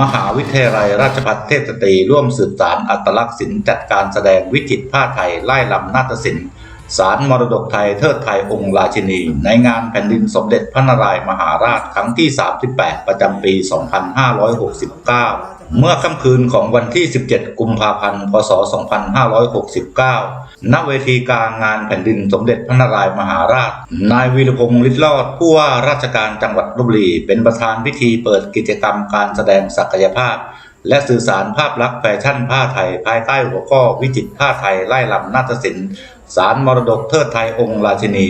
มหาวิทยาลัยราชภัฏเทพสตรีร่วมสืบสารอัตลักษณ์ศิลป์จัดการแสดงวิจิตรผ้าไทยไล่ลำนาฏศิลป์สารมรดกไทยเทิดไทยองค์ราชินี ในงานแผ่นดินสมเด็จพระนารายมหาราชครั้งที่ 38 ประจำปี 2569 เมื่อค่ำคืนของวันที่ 17 กุมภาพันธ์ พศ 2569 ณ เวทีกลางงานแผ่นดินสมเด็จพระนารายมหาราช นายวีรพงศ์ฤทธิ์รอด ผู้ว่าราชการจังหวัดลบบุรี เป็นประธานพิธีเปิดกิจกรรมการแสดงศักยภาพ และสื่อสารภาพลักษณ์แฟชั่นผ้าไทย ภายใต้หัวข้อวิจิตรผ้าไทยไล่ลำนาฏศิลป์สารมรดกเทิดไทยองค์ราชินี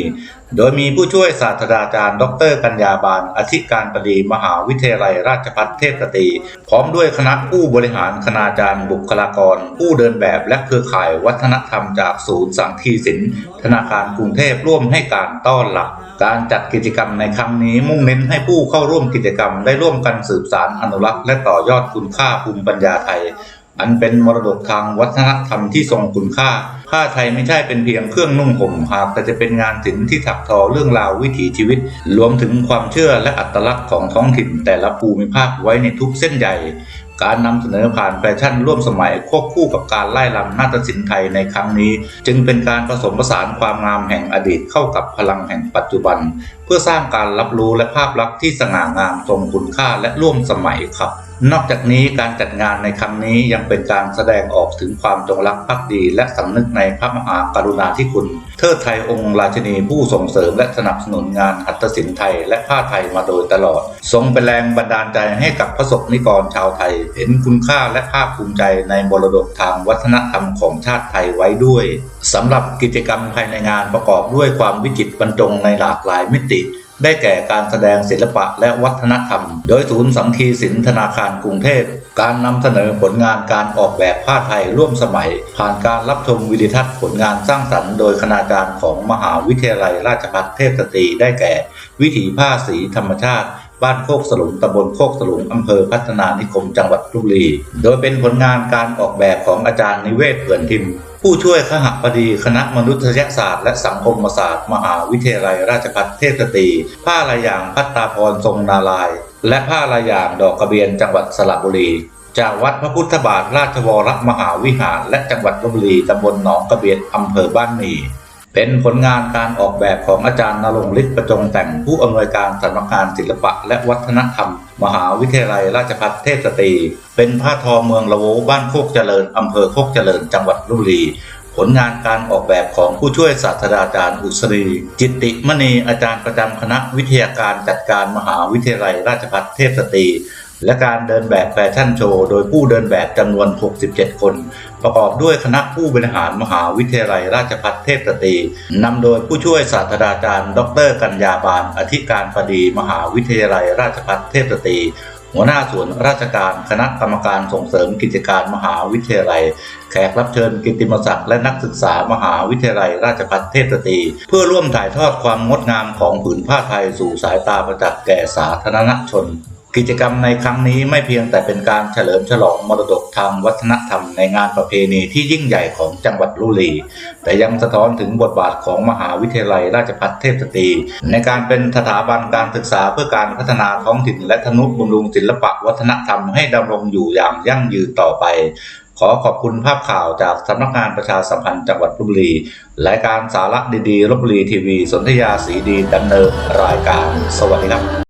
โดยมีผู้ช่วยศาสตราจารย์ ดร กัญญาบาล อธิการบดีมหาวิทยาลัยราชภัฏเทพสตรีพร้อมด้วยคณะผู้บริหารคณาจารย์บุคลากร ผู้เดินแบบและเครือข่ายวัฒนธรรมจากศูนย์สังคีสินธนาคารกรุงเทพร่วมให้การต้อนรับการจัดกิจกรรมในครั้งนี้มุ่งเน้นให้ผู้เข้าร่วมกิจกรรมได้ร่วมกันสืบสารอนุรักษ์และต่อยอดคุณค่าภูมิปัญญาไทย อันเป็นมรดกทางวัฒนธรรมที่ทรงคุณค่า ผ้าไทยไม่ใช่เป็นเพียงเครื่องนุ่งห่มหากแต่จะเป็นงานศิลป์ที่ถักทอเรื่องราววิถีชีวิต รวมถึงความเชื่อและอัตลักษณ์ของท้องถิ่นแต่ละภูมิภาคไว้ในทุกเส้นใยการนำเสนอผ่านแฟชั่นร่วมสมัยควบคู่กับการไล่ลำนาฏศิลป์ไทยในครั้งนี้ จึงเป็นการผสมผสานความงามแห่งอดีตเข้ากับพลังแห่งปัจจุบัน เพื่อสร้างการรับรู้และภาพลักษณ์ที่สง่างามทรงคุณค่าและร่วมสมัยครับ นอกจากนี้การจัดงานในครั้งนี้ยังเป็นการแสดงออกถึงความจงรักภักดี และสำนึกในพระมหากรุณาธิคุณ เทิดไทยองค์ราชินีผู้ส่งเสริมและสนับสนุนงานหัตถศิลป์ไทยและผ้าไทยมาโดยตลอด ทรงเป็นแรงบันดาลใจให้กับพระสงฆ์นิกรชาวไทย เห็นคุณค่าและภาคภูมิใจในมรดกทางวัฒนธรรมของชาติไทยไว้ด้วยสำหรับกิจกรรมภายในงานประกอบด้วยความวิจิตรบรรจงในหลากหลายมิติ ได้แก่การแสดงศิลปะและวัฒนธรรม โดยศูนย์สังคีสินธนาคารกรุงเทพ การนำเสนอผลงานการออกแบบผ้าไทยร่วมสมัย ผ่านการรับชมวิดีทัศน์ผลงานสร้างสรรค์โดยคณาจารย์ของมหาวิทยาลัยราชภัฏเทพสตรีได้แก่ วิถีผ้าสีธรรมชาติบ้านโคกสลุงตำบลโคกสลุงอำเภอพัฒนานิคมจังหวัดลบบุรี โดยเป็นผลงานการออกแบบของอาจารย์นิเวศเผื่อนทิม ผู้ช่วยขหบดีคณะมนุษยศาสตร์และสังคมศาสตร์ มหาวิทยาลัยราชภัฏเทพสตรี ผ้าลายอย่างพัตตาพรทรงนาลาย และผ้าลายอย่างดอกกระเบียนจังหวัดสระบุรี จากวัดพระพุทธบาทราชวรมหาวิหาร และจังหวัดลบบุรีตำบลหนองกระเบียนอำเภอบ้านหมี่ เป็นผลงานการออกแบบของอาจารย์นรงฤทธิ์ประจงแต่งผู้อำนวยการสำนักงานศิลปะและวัฒนธรรม มหาวิทยาลัยราชภัฏเทพสตรี เป็นผ้าทอเมืองละโวบ้านโคกเจริญอำเภอโคกเจริญจังหวัดลุรีผลงานการออกแบบของผู้ช่วยศาสตราจารย์อุศรี จิตติมณีอาจารย์ประจำคณะวิทยาการจัดการมหาวิทยาลัยราชภัฏเทพสตรี และการเดินแบบแฟชั่นโชว์ โดยผู้เดินแบบจำนวน 67 คน ประกอบด้วยคณะผู้บริหารมหาวิทยาลัยราชภัฏเทพสตรีนำโดยผู้ช่วยศาสตราจารย์ ดร กัญญาบาล อธิการบดีมหาวิทยาลัยราชภัฏเทพสตรีหัวหน้าส่วนราชการคณะกรรมการส่งเสริมกิจการมหาวิทยาลัย แขกรับเชิญกิติมศักดิ์และนักศึกษามหาวิทยาลัยราชภัฏเทพสตรีเพื่อร่วมถ่ายทอดความงดงามของผืนผ้าไทยสู่สายตาประจักษ์แก่สาธารณชน กิจกรรมในครั้งนี้ไม่เพียงแต่เป็นการเฉลิมฉลองมรดกทางวัฒนธรรมในงานประเพณีที่ยิ่งใหญ่ของจังหวัดลบบุรีแต่ยังสะท้อนถึงบทบาทของมหาวิทยาลัยราชภัฏเทพสตรี ในการเป็นสถาบันการศึกษาเพื่อการพัฒนาท้องถิ่นและทนุบำรุงศิลปะวัฒนธรรมให้ดำรงอยู่อย่างยั่งยืนต่อไป ขอขอบคุณภาพข่าวจากสำนักงานประชาสัมพันธ์จังหวัดลบบุรีรายการสาระดีๆลบบุรีทีวี สนธยาสีดีดำเนินรายการ สวัสดีครับ